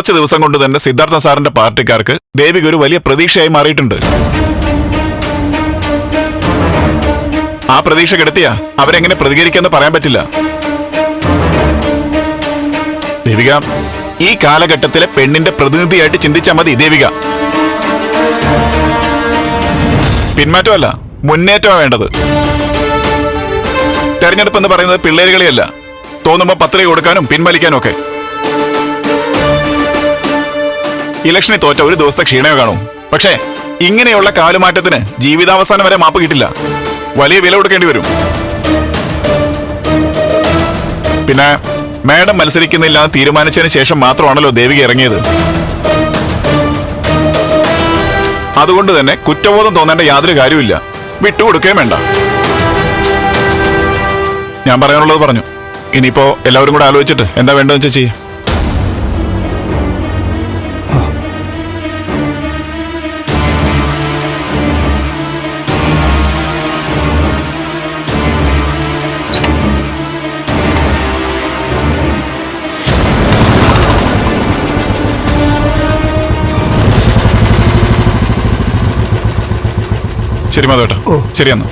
കുറച്ച് ദിവസം കൊണ്ട് തന്നെ സിദ്ധാർത്ഥ സാറിന്റെ പാർട്ടിക്കാർക്ക് ദേവിക ഒരു വലിയ പ്രതീക്ഷയായി മാറിയിട്ടുണ്ട്. ആ പ്രതീക്ഷ കെടുത്തിയ അവരെങ്ങനെ പ്രതികരിക്കാന്ന് പറയാൻ പറ്റില്ല. ദേവിക ഈ കാലഘട്ടത്തിലെ പെണ്ണിന്റെ പ്രതിനിധിയായിട്ട് ചിന്തിച്ചാൽ മതി ദേവിക. പിന്മാറ്റമല്ല മുന്നേറ്റമാണ് വേണ്ടത്. തെരഞ്ഞെടുപ്പ് എന്ന് പറയുന്നത് പിള്ളേരുകളിയല്ല. തോന്നുമ്പോൾ പത്രിക കൊടുക്കാനും പിൻവലിക്കാനും ഒക്കെ. ഇലക്ഷനിൽ തോറ്റ ഒരു ദിവസത്തെ ക്ഷീണമേ കാണും. പക്ഷേ ഇങ്ങനെയുള്ള കാലുമാറ്റത്തിന് ജീവിതാവസാനം വരെ മാപ്പ് കിട്ടില്ല. വലിയ വില കൊടുക്കേണ്ടി വരും. പിന്നെ മാഡം മത്സരിക്കുന്നില്ല തീരുമാനിച്ചതിന് ശേഷം മാത്രമാണല്ലോ ദേവിക ഇറങ്ങിയത്. അതുകൊണ്ട് തന്നെ കുറ്റബോധം തോന്നേണ്ട യാതൊരു കാര്യമില്ല വിട്ടുകൊടുക്കുകയും വേണ്ട. ഞാൻ പറയാനുള്ളത് പറഞ്ഞു. ഇനിയിപ്പോ എല്ലാവരും കൂടെ ആലോചിച്ചിട്ട് എന്താ വേണ്ടതെന്ന് വെച്ചാൽ ചെയ്യും. ശരി മാധവേട്ടാ. ശരി എന്നാ.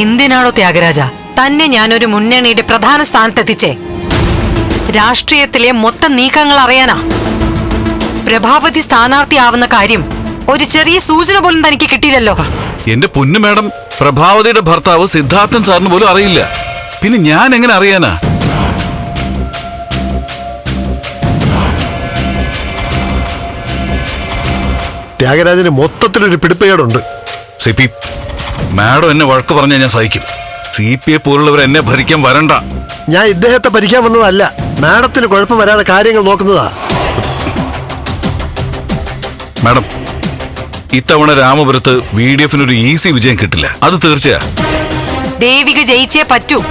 എന്തിനാണോ ത്യാഗരാജ? തന്നെ ഞാനൊരു മുന്നണിയുടെ പ്രധാന സ്ഥാനത്തെത്തിച്ചേ. രാഷ്ട്രീയത്തിലെ മൊത്തം നീക്കങ്ങൾ അറിയാനാ. പ്രഭാവതി സ്ഥാനാർത്ഥിയാവുന്ന കാര്യം ഒരു ചെറിയ സൂചന പോലും തനിക്ക് കിട്ടിയില്ലല്ലോ. എന്റെ പൊന്നു മാഡം പ്രഭാവതിയുടെ ഭർത്താവ് സിദ്ധാർത്ഥൻ സാറിന് പോലും അറിയില്ല. പിന്നെ ഞാൻ എങ്ങനെ അറിയാനാ? ത്യാഗരാജന് മൊത്തത്തിലൊരു പിടിപ്പുകേടുണ്ട് സി പി മാഡം എന്നെ വഴക്ക് പറഞ്ഞാൽ ഞാൻ സഹിക്കും. സി പി എ പോലുള്ളവർ എന്നെ ഭരിക്കാൻ വരണ്ട. ഞാൻ ഇദ്ദേഹത്തെ ഭരിക്കാൻ വന്നതല്ല. മാഡത്തിന് കുഴപ്പം വരാതെ കാര്യങ്ങൾ നോക്കുന്നതാ. മാഡം ഇത്തവണ രാമപുരത്ത് വി ഡി എഫിന് ഒരു ഈസി വിജയം കിട്ടില്ല. അത് തീർച്ചയാ. ദേവിക ജയിച്ചേ പറ്റൂ.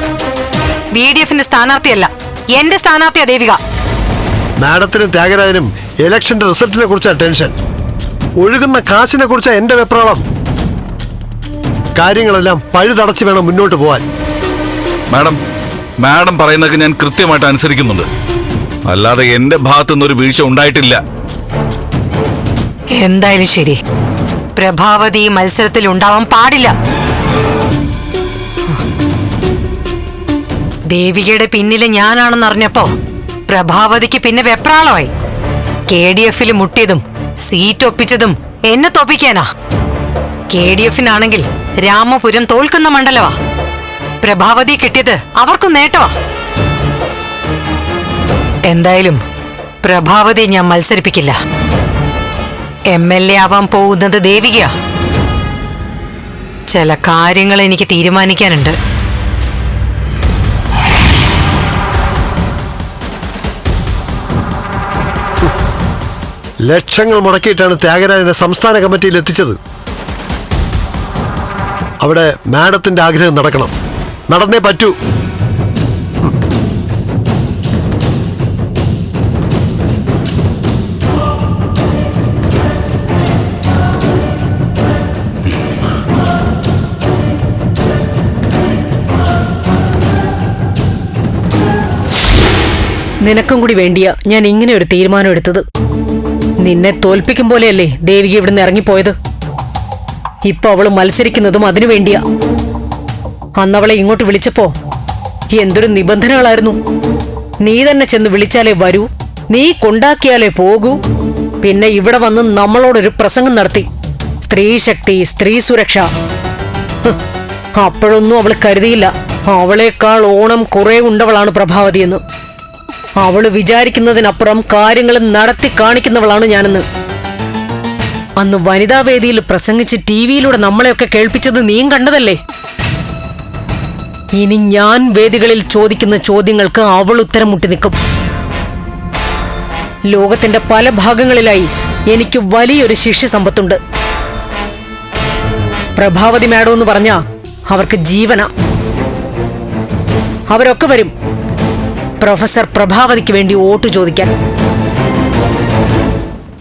വി ഡി എഫിന്റെ സ്ഥാനാർത്ഥിയല്ല. എന്റെ സ്ഥാനാർത്ഥിയാ ദേവിക. മാഡത്തിനും ത്യാഗരാജനും ഇലക്ഷന്റെ റിസൾട്ടിനെ കുറിച്ചാ ടെൻഷൻ. ഒഴുകുന്ന കാശിനെ കുറിച്ചാ എന്റെ വെപ്രാളം. കാര്യങ്ങളെല്ലാം പഴുതടച്ച് വേണം മുന്നോട്ട് പോവാൻ. മാഡം മാഡം പറയുന്നതൊക്കെ ഞാൻ കൃത്യമായിട്ട് അനുസരിക്കുന്നുണ്ട്. അല്ലാതെ എന്റെ ഭാഗത്തു നിന്നൊരു വീഴ്ച ഉണ്ടായിട്ടില്ല. എന്തായാലും ശരി. പ്രഭാവതി ഈ മത്സരത്തിൽ ഉണ്ടാവാൻ പാടില്ല. ദേവികയുടെ പിന്നിലെ ഞാനാണെന്ന് അറിഞ്ഞപ്പോ പ്രഭാവതിക്ക് പിന്നെ വെപ്രാളമായി. കെ ഡി എഫിൽ മുട്ടിയതും സീറ്റ് ഒപ്പിച്ചതും എന്നെ തോപ്പിക്കാനാ. കെ ഡി എഫിനാണെങ്കിൽ രാമപുരം തോൽക്കുന്ന മണ്ഡലവാ. പ്രഭാവതി കിട്ടിയത് അവർക്കും നേട്ടമാ എന്തായാലും പ്രഭാവതി ഞാൻ മത്സരിപ്പിക്കില്ല. എം എൽ എ ആവാൻ പോകുന്നത് ദേവികയാ. ചില കാര്യങ്ങൾ എനിക്ക് തീരുമാനിക്കാനുണ്ട്. ലക്ഷങ്ങൾ മുടക്കിയിട്ടാണ് ത്യാഗരാജനെ സംസ്ഥാന കമ്മിറ്റിയിൽ എത്തിച്ചത്. അവിടെ മാഡത്തിന്റെ ആഗ്രഹം നടക്കണം. നടന്നേ പറ്റൂ. നിനക്കും കൂടി വേണ്ടിയ ഞാൻ ഇങ്ങനെ ഒരു തീരുമാനം എടുത്തത്. നിന്നെ തോൽപ്പിക്കും പോലെയല്ലേ ദേവിക ഇവിടുന്ന് ഇറങ്ങിപ്പോയത്? ഇപ്പൊ അവൾ മത്സരിക്കുന്നതും അതിനു വേണ്ടിയാ. അന്നവളെ ഇങ്ങോട്ട് വിളിച്ചപ്പോ എന്തൊരു നിബന്ധനകളായിരുന്നു. നീ തന്നെ ചെന്ന് വിളിച്ചാലേ വരൂ. നീ കൊണ്ടാക്കിയാലേ പോകൂ. പിന്നെ ഇവിടെ വന്ന് നമ്മളോടൊരു പ്രസംഗം നടത്തി. സ്ത്രീ ശക്തി സ്ത്രീ സുരക്ഷ. അപ്പോഴൊന്നും അവൾ കരുതിയില്ല. അവളേക്കാൾ ഓണം കുറെ ഉണ്ടവളാണ് പ്രഭാവതി എന്ന്. അവൾ വിചാരിക്കുന്നതിനപ്പുറം കാര്യങ്ങൾ നടത്തി കാണിക്കുന്നവളാണ് ഞാനെന്ന്. അന്ന് വനിതാ വേദിയിൽ പ്രസംഗിച്ച് ടി വിയിലൂടെ നമ്മളെയൊക്കെ കേൾപ്പിച്ചത് നീയും കണ്ടതല്ലേ? ഇനി ഞാൻ വേദികളിൽ ചോദിക്കുന്ന ചോദ്യങ്ങൾക്ക് അവൾ ഉത്തരം മുട്ടി നിൽക്കും. ലോകത്തിന്റെ പല ഭാഗങ്ങളിലായി എനിക്ക് വലിയൊരു ശിഷ്യ സമ്പത്തുണ്ട്. പ്രഭാവതി മാഡം എന്ന് പറഞ്ഞ അവർക്ക് ജീവന. അവരൊക്കെ വരും. പ്രൊഫസർ പ്രഭാവതിക്ക് വേണ്ടി വോട്ട് ചോദിക്കാൻ.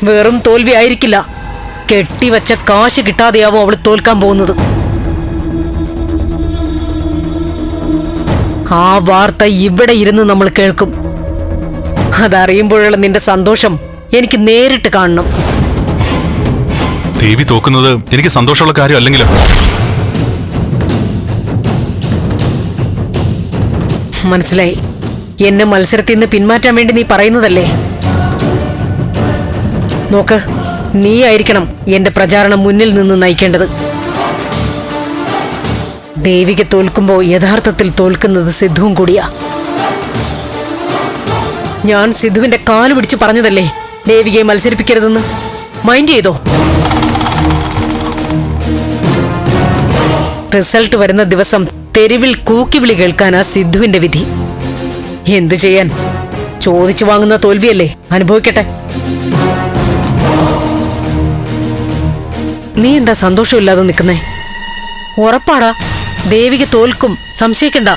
വെറും തോൽവി ആയിരിക്കില്ല. കെട്ടിവച്ച കാശ് കിട്ടാതെയാവും അവൾ തോൽക്കാൻ പോകുന്നത്? ആ വാർത്ത ഇവിടെ ഇരുന്ന് നമ്മൾ കേൾക്കും. അതറിയുമ്പോഴുള്ള നിന്റെ സന്തോഷം എനിക്ക് നേരിട്ട് കാണണം. ദേവി തോക്കുന്നത് എനിക്ക് സന്തോഷമുള്ള കാര്യം അല്ലെങ്കിലോ? മനസ്സിലായി. എന്നെ മത്സരത്തിൽ നിന്ന് പിന്മാറ്റാൻ വേണ്ടി നീ പറയുന്നതല്ലേ? നോക്ക്. നീ ആയിരിക്കണം എന്റെ പ്രചാരണം മുന്നിൽ നിന്ന് നയിക്കേണ്ടത്. ദേവിക തോൽക്കുമ്പോ യഥാർത്ഥത്തിൽ തോൽക്കുന്നത് സിദ്ധുവും കൂടിയാ. ഞാൻ സിദ്ധുവിന്റെ കാൽ പിടിച്ച് പറഞ്ഞതല്ലേ ദേവികയെ മത്സരിപ്പിക്കരുതെന്ന്? മൈൻഡ് ചെയ്തോ? റിസൾട്ട് വരുന്ന ദിവസം തെരുവിൽ കൂക്കിവിളി കേൾക്കാനാ സിദ്ധുവിന്റെ വിധി. എന്തു ചെയ്യാൻ? ചോദിച്ചു വാങ്ങുന്ന തോൽവിയല്ലേ? അനുഭവിക്കട്ടെ. നീ എന്താ സന്തോഷമില്ലാതെ നിൽക്കുന്നേ? ഉറപ്പാടാ. ദേവിക്ക് തോൽക്കും. സംശയിക്കണ്ട.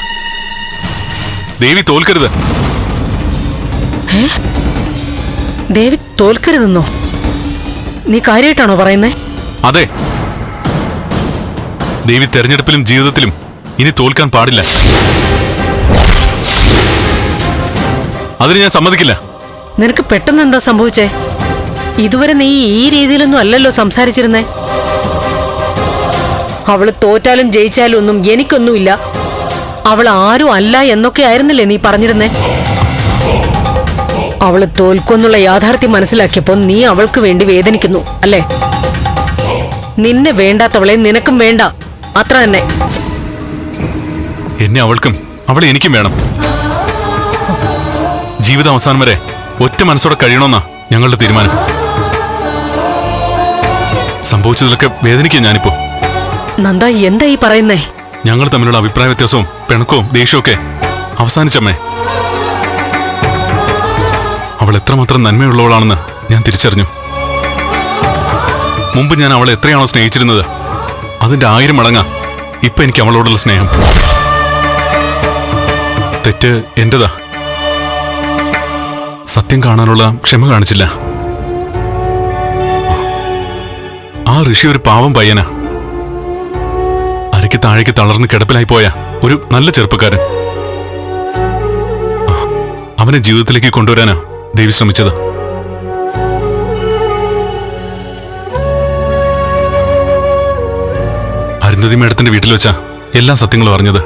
ദേവി തോൽക്കരുത്. ദേവി തോൽക്കരുതെന്നോ? നീ കാര്യമായിട്ടാണോ പറയുന്നേ? അതെ. ദേവി തെരഞ്ഞെടുപ്പിലും ജീവിതത്തിലും ഇനി തോൽക്കാൻ പാടില്ല. അതിന് ഞാൻ സമ്മതിക്കില്ല. നിനക്ക് പെട്ടെന്ന് എന്താ സംഭവിച്ചേ? ഇതുവരെ നീ ഈ രീതിയിലൊന്നും അല്ലല്ലോ സംസാരിച്ചിരുന്നേ. അവൾ തോറ്റാലും ജയിച്ചാലും ഒന്നും എനിക്കൊന്നുമില്ല. അവൾ ആരും അല്ല എന്നൊക്കെ ആയിരുന്നില്ലേ നീ പറഞ്ഞിരുന്നേ? അവൾ തോൽക്കുന്നുള്ള യാഥാർത്ഥ്യം മനസ്സിലാക്കിയപ്പോൾ നീ അവൾക്ക് വേണ്ടി വേദനിക്കുന്നു അല്ലേ? നിന്നെ വേണ്ടാത്തവളെ നിനക്കും വേണ്ട. അത്ര തന്നെ. എന്നെ അവൾക്കും അവളെ എനിക്കും വേണം. ജീവിതം അവസാനം വരെ ഒറ്റ മനസ്സോടെ കഴിയണമെന്നാ ഞങ്ങളുടെ തീരുമാനം. സംഭവിച്ചതിലൊക്കെ വേദനിക്കുക ഞാനിപ്പോ. നന്ദ എന്താ ഈ പറയുന്നേ? ഞങ്ങൾ തമ്മിലുള്ള അഭിപ്രായ വ്യത്യാസവും പിണക്കവും ദേഷ്യമൊക്കെ അവസാനിച്ചമ്മേ. അവൾ എത്രമാത്രം നന്മയുള്ളവളാണെന്ന് ഞാൻ തിരിച്ചറിഞ്ഞു. മുമ്പ് ഞാൻ അവളെ എത്രയാണോ സ്നേഹിച്ചിരുന്നത് അതിന്റെ ആയിരം മടങ്ങ ഇപ്പൊ എനിക്ക് അവളോടുള്ള സ്നേഹം. തെറ്റ് എന്റേതാ? സത്യം കാണാനുള്ള ക്ഷമ കാണിച്ചില്ല. ആ ഋഷി ഒരു പാവം പയ്യനാ. അരയ്ക്ക് താഴേക്ക് തളർന്ന് കിടപ്പിലായി പോയ ഒരു നല്ല ചെറുപ്പക്കാരൻ. അവനെ ജീവിതത്തിലേക്ക് കൊണ്ടുവരാനാ ദേവി ശ്രമിച്ചത്. അരുന്ധതി മേഡത്തിന്റെ വീട്ടിൽ വെച്ചാ എല്ലാ സത്യങ്ങളും അറിഞ്ഞത്.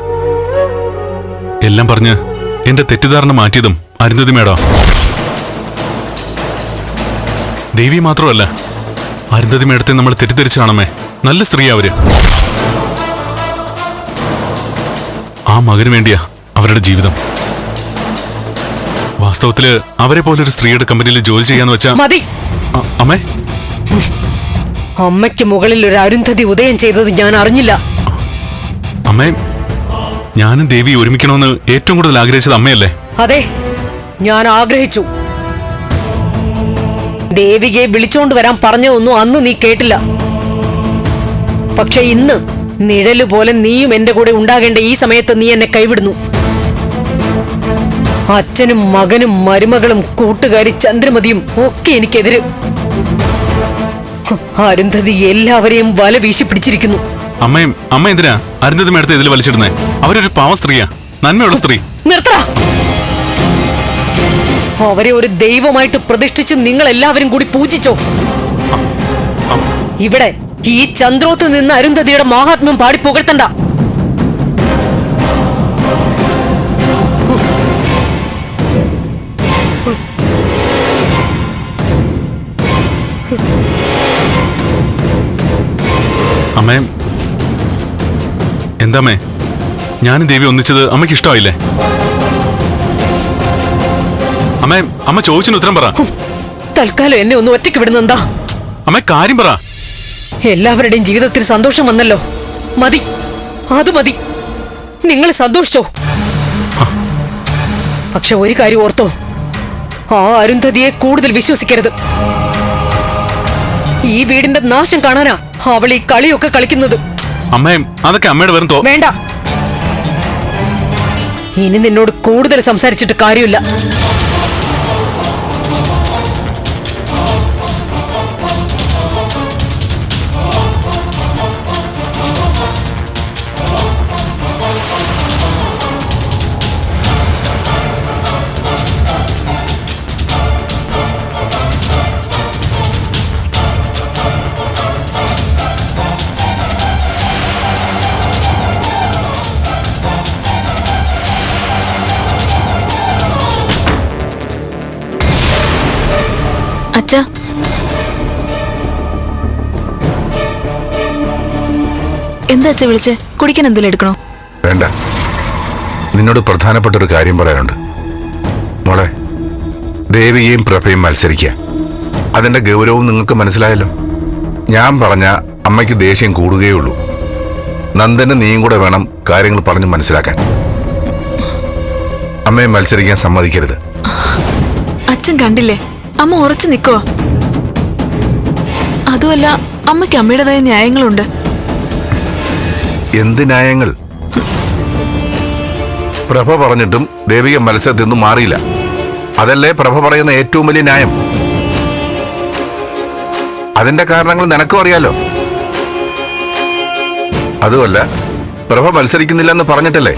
എല്ലാം പറഞ്ഞ് എന്റെ തെറ്റിദ്ധാരണ മാറ്റിയതും അരുന്ധതി മേഡോ. ദേവി മാത്രമല്ല അരുന്ധതി മേഡത്തെ നമ്മൾ തെറ്റിദ്ധരിച്ചു കാണമേ നല്ല സ്ത്രീ അവർ. ആ മകന് വേണ്ടിയാ അവരുടെ ജീവിതം. വാസ്തവത്തിൽ അവരെ പോലെ ഒരു സ്ത്രീയുടെ കമ്പനിയിൽ ജോലി ചെയ്യാന്ന് വെച്ചാ മതി. അമ്മേ? അമ്മയ്ക്ക് മുകളിൽ ഒരു അരുന്ധതി ഉദയം ചെയ്തത് ഞാൻ അറിഞ്ഞില്ല. അമ്മേ ഞാനും ദേവി ഒരുമിക്കണമെന്ന് ഏറ്റവും കൂടുതൽ ആഗ്രഹിച്ചത് അമ്മയല്ലേ? അതെ ഞാൻ ആഗ്രഹിച്ചു. ദേവികയെ വിളിച്ചോണ്ട് വരാൻ പറഞ്ഞതൊന്നും അന്ന് നീ കേട്ടില്ല. പക്ഷെ ഇന്ന് നിഴൽ പോലെ നീയും എന്റെ കൂടെ ഉണ്ടാകേണ്ട ഈ സമയത്ത് നീ എന്നെ കൈവിടുന്നു. അച്ഛനും മകനും മരുമകളും കൂട്ടുകാരി ചന്ദ്രമതിയും ഒക്കെ എനിക്കെതിര്. അരുന്ധതി എല്ലാവരെയും വല വീശി പിടിച്ചിരിക്കുന്നു. അമ്മയും അമ്മ എന്തിനാ അരുന്ധതി മേടത്തെ ഇതിൽ വലിച്ചിടുന്നേ? അവരൊരു പാവ സ്ത്രീയാ. നന്മയുള്ള സ്ത്രീ. നിർത്ത അവരെ ഒരു ദൈവമായിട്ട് പ്രതിഷ്ഠിച്ച് നിങ്ങൾ എല്ലാവരും കൂടി പൂജിച്ചോ. ഇവിടെ ഈ ചന്ദ്രോത്ത് നിന്ന് അരുന്ധതിയുടെ മഹാത്മ്യം പാടി പുകഴ്ത്തണ്ട. അമ്മേ എന്താമ്മേ? ഞാനും ദേവി ഒന്നിച്ചത് അമ്മയ്ക്ക് ഇഷ്ടമായില്ലേ? അമ്മേ അമ്മ ചോദിച്ചിന് ഉത്തരം പറ. തൽക്കാലം എന്നെ ഒന്ന് ഒറ്റയ്ക്ക് വിടുന്നെന്താ? അമ്മ കാര്യം പറ. എല്ലാവരുടെയും ജീവിതത്തിൽ സന്തോഷം വന്നല്ലോ. മതി. അത് മതി. നിങ്ങൾ സന്തോഷിച്ചോ. പക്ഷെ ഒരു കാര്യം ഓർത്തോ. ആ അരുന്ധതിയെ കൂടുതൽ വിശ്വസിക്കരുത്. ഈ വീടിന്റെ നാശം കാണാനാ അവൾ ഈ കളിയൊക്കെ കളിക്കുന്നത്. അമ്മേ അതൊക്കെ അമ്മയുടെ വെറും വേണ്ട. ഇനി നിന്നോട് കൂടുതൽ സംസാരിച്ചിട്ട് കാര്യമില്ല. അച്ഛാ എന്താ അച്ഛ വിളിച്ചേ? കുടിക്കാൻ എന്തെങ്കിലും എടുക്കണോ? വേണ്ട. നിന്നോട് പ്രധാനപ്പെട്ട ഒരു കാര്യം പറയാനുണ്ട്. മോളെ ദേവിയെയും പ്രഭയും മത്സരിക്കുക. അതിന്റെ ഗൗരവം നിങ്ങൾക്ക് മനസ്സിലായല്ലോ. ഞാൻ പറഞ്ഞ അമ്മയ്ക്ക് ദേഷ്യം കൂടുകയുള്ളൂ. നന്ദന് നീയും കൂടെ വേണം കാര്യങ്ങൾ പറഞ്ഞ് മനസ്സിലാക്കാൻ. അമ്മയെ മത്സരിക്കാൻ സമ്മതിക്കരുത്. അച്ഛൻ കണ്ടില്ലേ? അമ്മ ഉറച്ചു നിക്കോ? അതുമല്ല അമ്മയ്ക്ക് അമ്മയുടേതായ ന്യായങ്ങളുണ്ട്. എന്ത് ന്യായങ്ങൾ? പ്രഭ പറഞ്ഞിട്ടും ദേവിക മത്സരത്തിൽ നിന്നും മാറിയില്ല. അതല്ലേ പ്രഭ പറയുന്ന ഏറ്റവും വലിയ ന്യായം? അതിന്റെ കാരണങ്ങൾ നിനക്കും അറിയാലോ. അതുമല്ല പ്രഭ മത്സരിക്കുന്നില്ല എന്ന് പറഞ്ഞിട്ടല്ലേ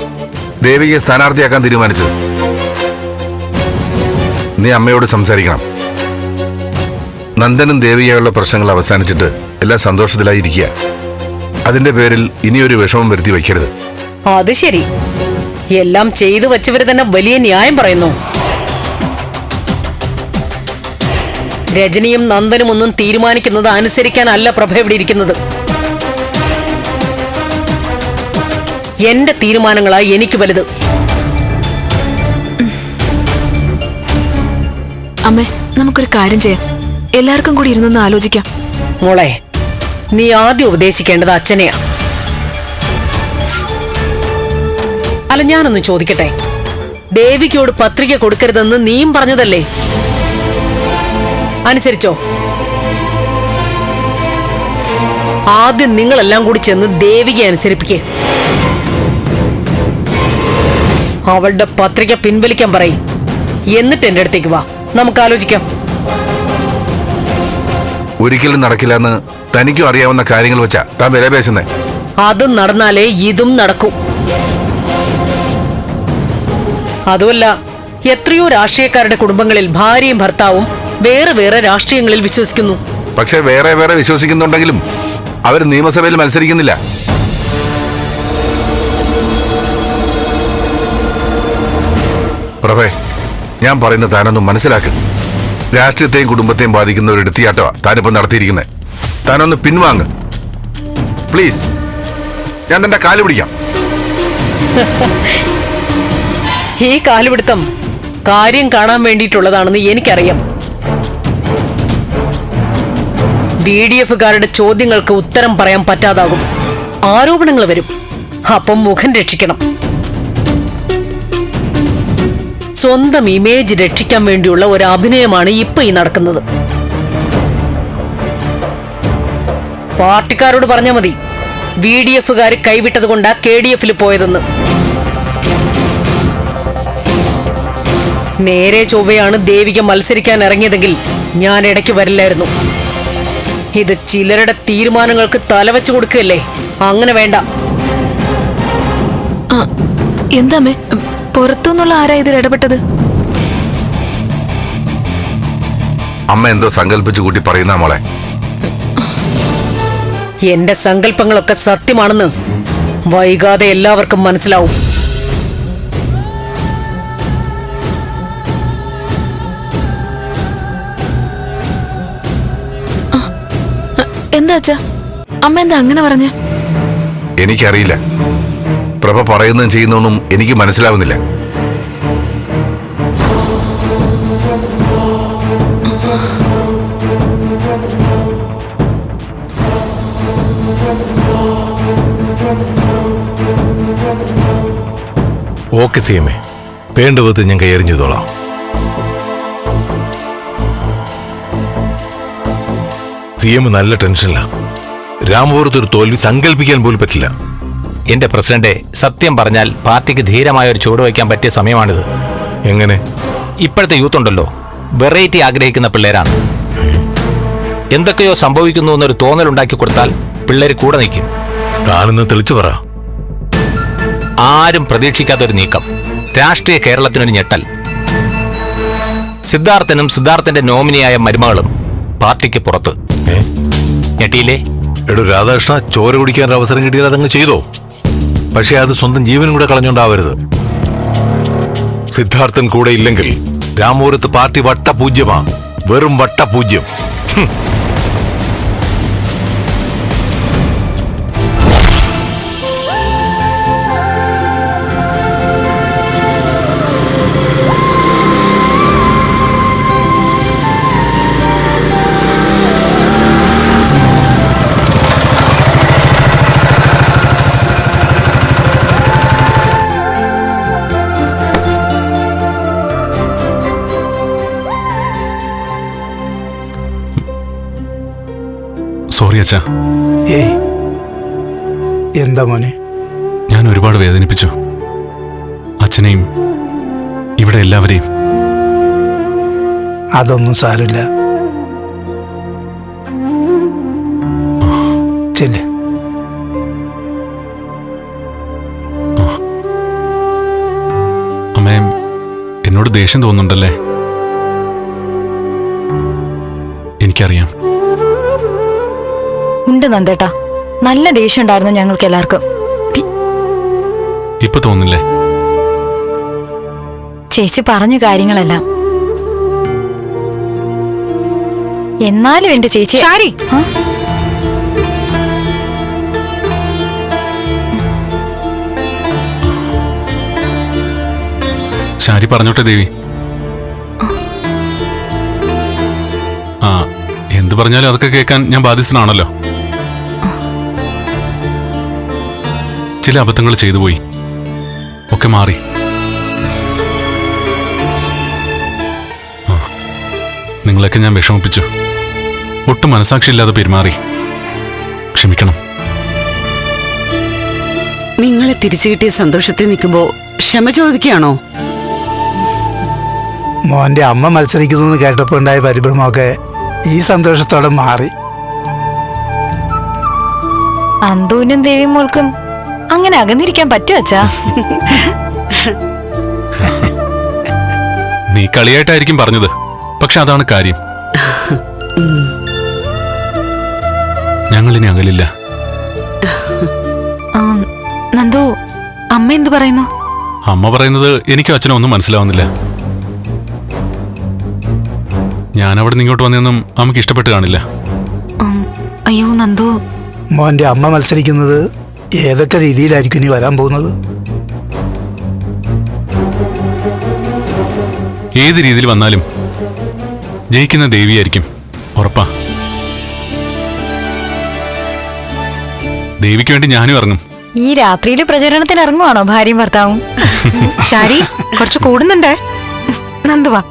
ദേവികയെ സ്ഥാനാർത്ഥിയാക്കാൻ തീരുമാനിച്ചത്? നീ അമ്മയോട് സംസാരിക്കണം. നന്ദനും ദേവിയായുള്ള പ്രശ്നങ്ങൾ അവസാനിച്ചിട്ട് എല്ലാം സന്തോഷത്തിലായിരിക്കുക. അതിന്റെ പേരിൽ ഇനിയൊരു വിഷമം വരുത്തി വയ്ക്കരുത്. അത് ശരി. എല്ലാം ചെയ്തു വച്ചവര് തന്നെ വലിയ ന്യായം പറയുന്നു. രജനിയും നന്ദനും ഒന്നും തീരുമാനിക്കുന്നത് അനുസരിക്കാനല്ല പ്രഭ ഇവിടെ ഇരിക്കുന്നത്. എന്റെ തീരുമാനങ്ങളായി എനിക്ക് വലുത്. അമ്മേ നമുക്കൊരു കാര്യം ചെയ്യാം. എല്ലാവർക്കും കൂടി ഇരുന്നൊന്ന് ആലോചിക്കാം. മോളെ നീ ആദ്യം ഉപദേശിക്കേണ്ടത് അച്ഛനെയാ. അല്ല ഞാനൊന്ന് ചോദിക്കട്ടെ. ദേവിക്കോട് പത്രിക കൊടുക്കരുതെന്ന് നീയും പറഞ്ഞതല്ലേ? അനുസരിച്ചോ? ആദ്യം നിങ്ങളെല്ലാം കൂടി ചെന്ന് ദേവികയെ അനുസരിപ്പിക്ക്. അവളുടെ പത്രിക പിൻവലിക്കാൻ പറയും. എന്നിട്ട് എന്റെ അടുത്തേക്ക് വാ. നമുക്ക് ആലോചിക്കാം. ഒരിക്കലും നടക്കില്ല എന്ന് തനിക്കും അറിയാവുന്ന കാര്യങ്ങൾ വെച്ചാ താൻ വില പേശുന്നേ. അതും നടന്നാലേ ഇതും നടക്കും. അതുമല്ല എത്രയോ രാഷ്ട്രീയക്കാരുടെ കുടുംബങ്ങളിൽ ഭാര്യയും ഭർത്താവും വേറെ വേറെ രാഷ്ട്രീയങ്ങളിൽ വിശ്വസിക്കുന്നു. പക്ഷെ വേറെ വേറെ വിശ്വസിക്കുന്നുണ്ടെങ്കിലും അവർ നിയമസഭയിൽ മത്സരിക്കുന്നില്ല. പ്രഭേ ഞാൻ പറയുന്ന താനൊന്നും മനസ്സിലാക്ക്. രാഷ്ട്രീയത്തെയും കുടുംബത്തെയും ബാധിക്കുന്ന ഒരു എടുത്തിയാട്ടവാ താനിപ്പോ നടത്തിയിരിക്കുന്നത് താനൊന്ന് പിൻവാങ്ങ്. പ്ലീസ് ഞാൻ തന്റെ കാൽ പിടിക്കാം. ഈ കാലുപിടുത്തം കാര്യം കാണാൻ വേണ്ടിയിട്ടുള്ളതാണെന്ന് എനിക്കറിയാം. ബി ഡി എഫുകാരുടെ ചോദ്യങ്ങൾക്ക് ഉത്തരം പറയാൻ പറ്റാതാകും. ആരോപണങ്ങൾ വരും. അപ്പം മുഖം രക്ഷിക്കണം. സ്വന്തം ഇമേജ് രക്ഷിക്കാൻ വേണ്ടിയുള്ള ഒരു അഭിനയമാണ് ഇപ്പൊ ഈ നടക്കുന്നത്. പാർട്ടിക്കാരോട് പറഞ്ഞാൽ മതി വി ഡി എഫുകാർ കൈവിട്ടത് കൊണ്ടാ കെ ഡി എഫിൽ പോയതെന്ന്. നേരെ ചൊവ്വയാണ് ദേവിക മത്സരിക്കാൻ ഇറങ്ങിയതെങ്കിൽ ഞാൻ ഇടയ്ക്ക് വരില്ലായിരുന്നു. ഇത് ചിലരുടെ തീരുമാനങ്ങൾക്ക് തലവെച്ച് കൊടുക്കുകയല്ലേ? അങ്ങനെ വേണ്ട. എന്താ പുറത്തുനിന്നുള്ള ആരാ ഇതിൽ ഇടപെട്ടത്? അമ്മ എന്തോ സങ്കല്പിച്ചു കൂട്ടി പറയുന്ന മോളെ? എന്റെ സങ്കല്പങ്ങളൊക്കെ സത്യമാണെന്ന് വൈകാതെ എല്ലാവർക്കും മനസ്സിലാവും. എന്താ അച്ഛ? അമ്മ എന്താ അങ്ങനെ പറഞ്ഞ? എനിക്കറിയില്ല. പ്രഭ പറയുന്നതും ചെയ്യുന്നൊന്നും എനിക്ക് മനസ്സിലാവുന്നില്ല. ഓക്കെ സിയമേ വേണ്ട വിധത്തിൽ ഞാൻ കൈയറിഞ്ഞു ചെയ്തോളാം സിഎം നല്ല ടെൻഷനിലാണ് രാമപുരത്തൊരു തോൽവി സങ്കല്പിക്കാൻ പോലും പറ്റില്ല. എന്റെ പ്രസിഡന്റ് സത്യം പറഞ്ഞാൽ പാർട്ടിക്ക് ധീരമായ ഒരു ചുവട് വയ്ക്കാൻ പറ്റിയ സമയമാണിത്. എങ്ങനെ? ഇപ്പോഴത്തെ യൂത്ത് ഉണ്ടല്ലോ. വെറൈറ്റി ആഗ്രഹിക്കുന്ന പിള്ളേരാണ്. എന്തൊക്കെയോ സംഭവിക്കുന്നു എന്നൊരു തോന്നൽ ഉണ്ടാക്കി കൊടുത്താൽ പിള്ളേർ കൂടെ നിൽക്കും. താനെന്ന് തെളിച്ചു പറ. ആരും പ്രതീക്ഷിക്കാത്തൊരു നീക്കം. രാഷ്ട്രീയ കേരളത്തിനൊരു ഞെട്ടൽ. സിദ്ധാർത്ഥനും സിദ്ധാർത്ഥന്റെ നോമിനിയായ മരുമകളും പാർട്ടിക്ക് പുറത്ത്? ഞെട്ടിയില്ലേ? എടോ രാധാകൃഷ്ണ ചോര കുടിക്കാൻ ഒരു അവസരം കിട്ടിയാൽ അതങ്ങ് ചെയ്തോ? പക്ഷെ അത് സ്വന്തം ജീവനും കൂടെ കളഞ്ഞുണ്ടാവരുത് സിദ്ധാർത്ഥൻ കൂടെ ഇല്ലെങ്കിൽ രാമപുരത്ത് പാർട്ടി വട്ടപൂജ്യമാ. വെറും വട്ടപൂജ്യം. സോറി അച്ഛാ. ഏയ്. എന്താ മോനെ? ഞാൻ ഒരുപാട് വേദനിപ്പിച്ചു. അച്ഛനെയും ഇവിടെ എല്ലാവരെയും. അതൊന്നും സാരമില്ല. ചെല്ല്. അമ്മേ എന്നോട് ദേഷ്യം തോന്നുന്നുണ്ടല്ലേ? എനിക്കറിയാം. ഉണ്ട് നന്ദേട്ടാ. നല്ല ദേഷ്യം ഉണ്ടായിരുന്നു ഞങ്ങൾക്ക് എല്ലാവർക്കും ഇപ്പൊ തോന്നില്ലേ? ചേച്ചി പറഞ്ഞു കാര്യങ്ങളെല്ലാം. എന്നാലും എന്റെ ചേച്ചി ശാരി ആ? ശാരി പറഞ്ഞോട്ടെ ദേവി. ആ എന്ത് പറഞ്ഞാലും അതൊക്കെ കേൾക്കാൻ ഞാൻ ബാധ്യസ്ഥനാണല്ലോ. ചില അബദ്ധങ്ങൾ ചെയ്തു പോയി. ഒക്കെ മാറി. നിങ്ങളെയൊക്കെ ഞാൻ വിഷമിപ്പിച്ചു. ഒട്ടും മനസാക്ഷിയില്ലാതെ പെരുമാറി. ക്ഷമിക്കണം. നിങ്ങളെ തിരിച്ചു കിട്ടിയ സന്തോഷത്തിൽ നിൽക്കുമ്പോ ക്ഷമ ചോദിക്കുകയാണോ? മോന്റെ അമ്മ മത്സരിക്കുന്നു കേട്ടപ്പോൾ ഉണ്ടായ പരിഭ്രമമൊക്കെ ഈ സന്തോഷത്തോടെ മാറി. അന്തൂനും ദേവി മോൾക്കും അങ്ങനെ അകന്നിരിക്കാൻ പറ്റുമോ അച്ഛാ? നീ കളിയായിട്ടായിരിക്കും പറഞ്ഞത്. പക്ഷെ അതാണ് കാര്യം. ഞങ്ങളിനി അകലില്ല. നന്ദു അമ്മ എന്ത് പറയുന്നു? അമ്മ പറയുന്നത് എനിക്കും അച്ഛനും ഒന്നും മനസ്സിലാവുന്നില്ല. ഞാൻ അവിടെ നിന്ന് ഇങ്ങോട്ട് വന്നതൊന്നും അമ്മയ്ക്ക് ഇഷ്ടപ്പെട്ട് കാണില്ല അയ്യോ നന്ദു. മോന്റെ അമ്മ മത്സരിക്കുന്നത് ഏതൊക്കെ രീതിയിലായിരിക്കും ഇനി വരാൻ പോകുന്നത്? ഏത് രീതിയിൽ വന്നാലും ജയിക്കുന്ന ദേവിയായിരിക്കും ഉറപ്പാ. ദേവിക്ക് വേണ്ടി ഞാനും ഇറങ്ങും. ഈ രാത്രിയിൽ പ്രചരണത്തിന് ഇറങ്ങുവാണോ ഭാര്യയും ഭർത്താവും? ശാരി കുറച്ച് കൂടുന്നുണ്ടേ. നന്ദുവാ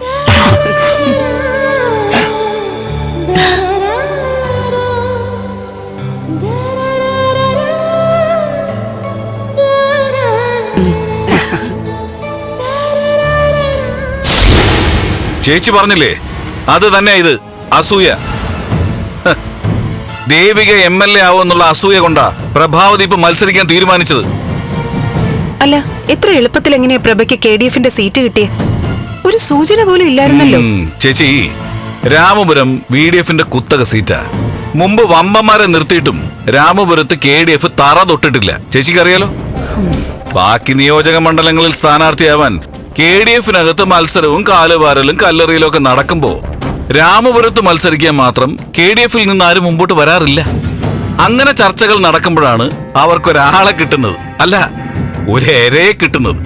ചേച്ചി പറഞ്ഞില്ലേ? അത് തന്നെ ഇത്. അസൂയ. ദേവിക എം എൽ എ ആവുമെന്നുള്ള അസൂയ കൊണ്ടാ പ്രഭാവതി ഇപ്പൊ മത്സരിക്കാൻ തീരുമാനിച്ചത്. അല്ല എത്ര എളുപ്പത്തിൽ എങ്ങനെയാ പ്രഭയ്ക്ക് കെ ഡി എഫിന്റെ സീറ്റ് കിട്ടിയേ? ഒരു സൂചന പോലും ഇല്ലായിരുന്നല്ലോ. ചേച്ചി രാമപുരം വി ഡി എഫിന്റെ കുത്തക സീറ്റാ. മുമ്പ് വമ്പന്മാരെ നിർത്തിയിട്ടും രാമപുരത്ത് കെ ഡി എഫ് തറ തൊട്ടിട്ടില്ല. ചേച്ചിക്ക് അറിയാലോ ബാക്കി നിയോജക മണ്ഡലങ്ങളിൽ സ്ഥാനാർത്ഥിയാവാൻ കെ ഡി എഫിനകത്ത് മത്സരവും കാലുവാരലും കല്ലെറിയലും ഒക്കെ നടക്കുമ്പോ രാമപുരത്ത് മത്സരിക്കാൻ മാത്രം കെ ഡി എഫിൽ നിന്ന് ആരും മുമ്പോട്ട് വരാറില്ല. അങ്ങനെ ചർച്ചകൾ നടക്കുമ്പോഴാണ് അവർക്കൊരാളെ കിട്ടുന്നത്. അല്ല ഒരു കിട്ടുന്നത്.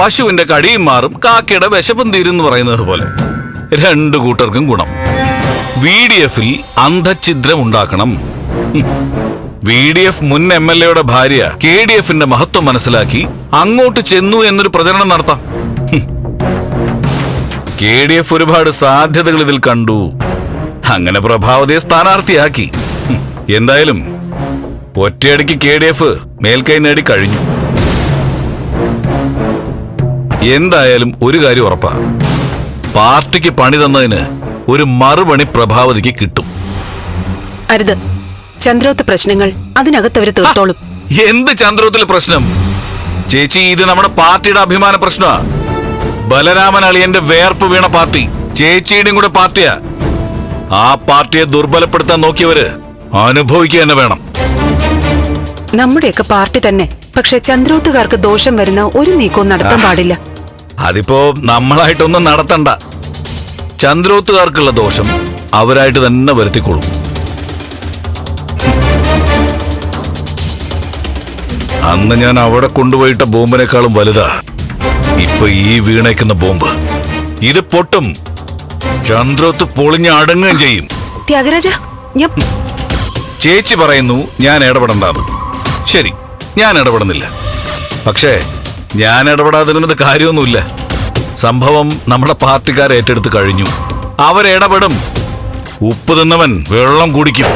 പശുവിന്റെ കടിയും മാറും കാക്കയുടെ വിശപ്പും തീരും എന്ന് പറയുന്നത് പോലെ. രണ്ടു കൂട്ടർക്കും ഗുണം. വി ഡി എഫിൽ അന്ധഛിദ്രം ഉണ്ടാക്കണം. വി ഡി എഫ് മുൻ എം എൽ എയുടെ ഭാര്യ കെ ഡി എഫിന്റെ മഹത്വം മനസ്സിലാക്കി അങ്ങോട്ട് ചെന്നു എന്നൊരു പ്രചരണം നടത്താം. കെ ഡി എഫ് ഒരുപാട് സാധ്യതകൾ ഇതിൽ കണ്ടു. അങ്ങനെ പ്രഭാവതിയെ സ്ഥാനാർത്ഥിയാക്കി. എന്തായാലും ഒറ്റയടിക്ക് കെ ഡി എഫ് മേൽക്കൈ നേടി കഴിഞ്ഞു. എന്തായാലും ഒരു കാര്യം ഉറപ്പാ. പാർട്ടിക്ക് പണി തന്നതിന് ഒരു മറുപണി പ്രഭാവതിക്ക് കിട്ടും. അരുത്. ചന്ദ്രോത്ത് പ്രശ്നങ്ങൾ അതിനകത്തവര് തീർത്തോളും. എന്ത് ചന്ദ്രോത്തിലെ പ്രശ്നം? ചേച്ചി ഇത് നമ്മുടെ പാർട്ടിയുടെ അഭിമാന പ്രശ്നമാ. ബലരാമൻ അളിയന്റെ വേർപ്പ് വീണ പാർട്ടി ചേച്ചിയുടെയും കൂടെ പാർട്ടിയാ. ആ പാർട്ടിയെ ദുർബലപ്പെടുത്താൻ നോക്കിയവര് അനുഭവിക്കുക തന്നെ വേണം. നമ്മുടെയൊക്കെ പാർട്ടി തന്നെ. പക്ഷെ ചന്ദ്രോത്തുകാർക്ക് ദോഷം വരുന്ന ഒരു നീക്കവും നടത്താൻ പാടില്ല. അതിപ്പോ നമ്മളായിട്ടൊന്നും നടത്തണ്ട. ചന്ദ്രോത്തുകാർക്കുള്ള ദോഷം അവരായിട്ട് തന്നെ വരുത്തിക്കൊള്ളും. അന്ന് ഞാൻ അവിടെ കൊണ്ടുപോയിട്ട ബോംബിനേക്കാളും വലുതാ. ഇപ്പൊ ഈ വീണേക്കുന്ന ബോംബ്. ഇത് പൊട്ടും. ചന്ദ്രോത്ത് പൊളിഞ്ഞ് അടങ്ങുകയും ചെയ്യും. ത്യാഗരാജ ഞാൻ ചേച്ചി പറയുന്നു ഞാൻ ഇടപെടണ്ടാന്ന്. ശരി ഞാൻ ഇടപെടുന്നില്ല. പക്ഷേ ഞാൻ ഇടപെടാതിരുന്നിട്ട് കാര്യമൊന്നുമില്ല. സംഭവം നമ്മുടെ പാർട്ടിക്കാർ ഏറ്റെടുത്ത് കഴിഞ്ഞു. അവരിടപെടും ഉപ്പ് തിന്നവൻ വെള്ളം കുടിക്കും.